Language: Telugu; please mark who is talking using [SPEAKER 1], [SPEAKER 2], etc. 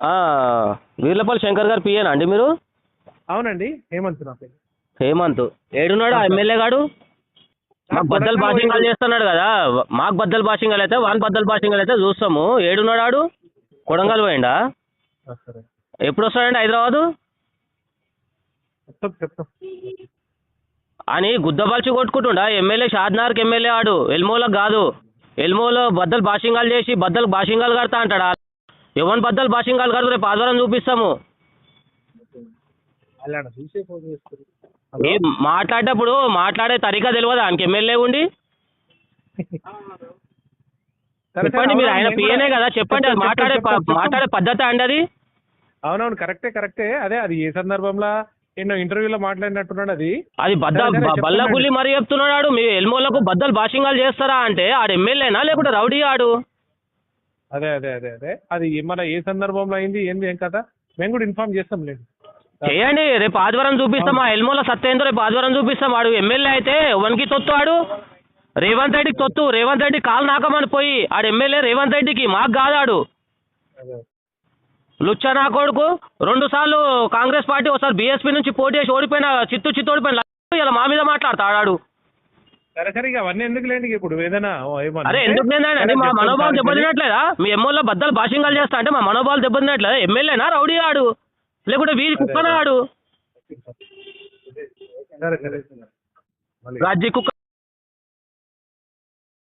[SPEAKER 1] ఆ, వీర్లపల్లి శంకర్ గారు పిఏనా అండి మీరు?
[SPEAKER 2] అవునండి హేమంత్ నా పేరు.
[SPEAKER 1] హేమంత్. ఏడున్నాడు ఆ ఎమ్మెల్యే గాడు? మాకు బద్దలు బాషింగాలు చేస్తున్నాడు కదా. మాకు బద్దలు బాషింగాలు అయితే వాన్ బద్దలు బాషింగాలు అయితే చూస్తాము. ఏడున్నాడు ఆడు? కొడంగల్ పోయిండా? ఎప్పుడు వస్తాడండి హైదరాబాదు? అని గుద్దబాల్చి కొట్టుకుంటుండా. ఎమ్మెల్యే షాద్నార్కి ఎమ్మెల్యే ఆడు. ఎల్మోలకు కాదు. ఎల్మోలో బద్దలు బాషింగాలు చేసి బద్దలు బాషింగాలు కడతా అంటాడా? ఎవరి బద్దలు బాషింగాలు కడుతూ రేపు ఆదివారం చూపిస్తాము. మాట్లాడేటప్పుడు మాట్లాడే తరికా తెలియదు? ఆయనకి ఎమ్మెల్యే ఉండి? చెప్పండి మీరు ఆయన పిఏనే
[SPEAKER 2] కూడా-
[SPEAKER 1] కదా చెప్పండి మాట్లాడే. మాట్లాడే పద్ధతి అండి అది?
[SPEAKER 2] అవునవును కరెక్టే కరెక్టే. అదే అది ఏ సందర్భంలో ఎన్నో ఇంటర్వ్యూలో మాట్లాడినట్టున్నాడు అది.
[SPEAKER 1] అది బద్ద. బల్లగుల్లి మరీ చెప్తున్నాడు మీ ఎల్మోలకు బద్దలు బాషింగాలు చేస్తారా అంటే ఆడు ఎమ్మెల్యేనా లేకుంటే రౌడీ ఆడు?
[SPEAKER 2] అదే అదే అదే అదే. అది మన ఏ సందర్భంలో అయింది ఏంది ఏం కదా మేము కూడా ఇన్ఫార్మ్ చేస్తాం లేదు
[SPEAKER 1] చేయండి రేపు ఆదివారం చూపిస్తాం. ఆ ఎల్మోల సత్యేంద్ర రేపు ఆదివారం చూపిస్తాం. వాడు ఎమ్మెల్యే అయితే వన్కి తొత్తు ఆడు. రేవంత్ రెడ్డికి తొత్తు. రేవంత్ రెడ్డి కాలు నాకమని పోయి ఆడు ఎమ్మెల్యే రేవంత్ రెడ్డికి మాకు కాదాడు లుచ్చా నా కొడుకు. రెండు సార్లు కాంగ్రెస్ పార్టీ ఒకసారి బీఎస్పీ నుంచి పోటీ చేసి ఓడిపోయిన చిత్తు చిత్తు ఓడిపోయిన ఇలా మా మీద మాట్లాడతాడు
[SPEAKER 2] సరే సరే ఇక అవన్నీ ఎందుకు లేండి ఇప్పుడు ఏదైనా ఓ ఏమన్నా
[SPEAKER 1] అరే ఎందుకు
[SPEAKER 2] సరే,
[SPEAKER 1] మా మనోభావం దెబ్బతినట్లేదా? మీ ఎమ్మెల్యే బద్దలు భాషింగాలు చేస్తా అంటే మా మనోభావాలు దెబ్బతినట్లేదా? ఎమ్మెల్యేనా? రౌడీ ఆడు. లేకుంటే వీధి కుక్కనా ఆడు రాజ్య కుక్క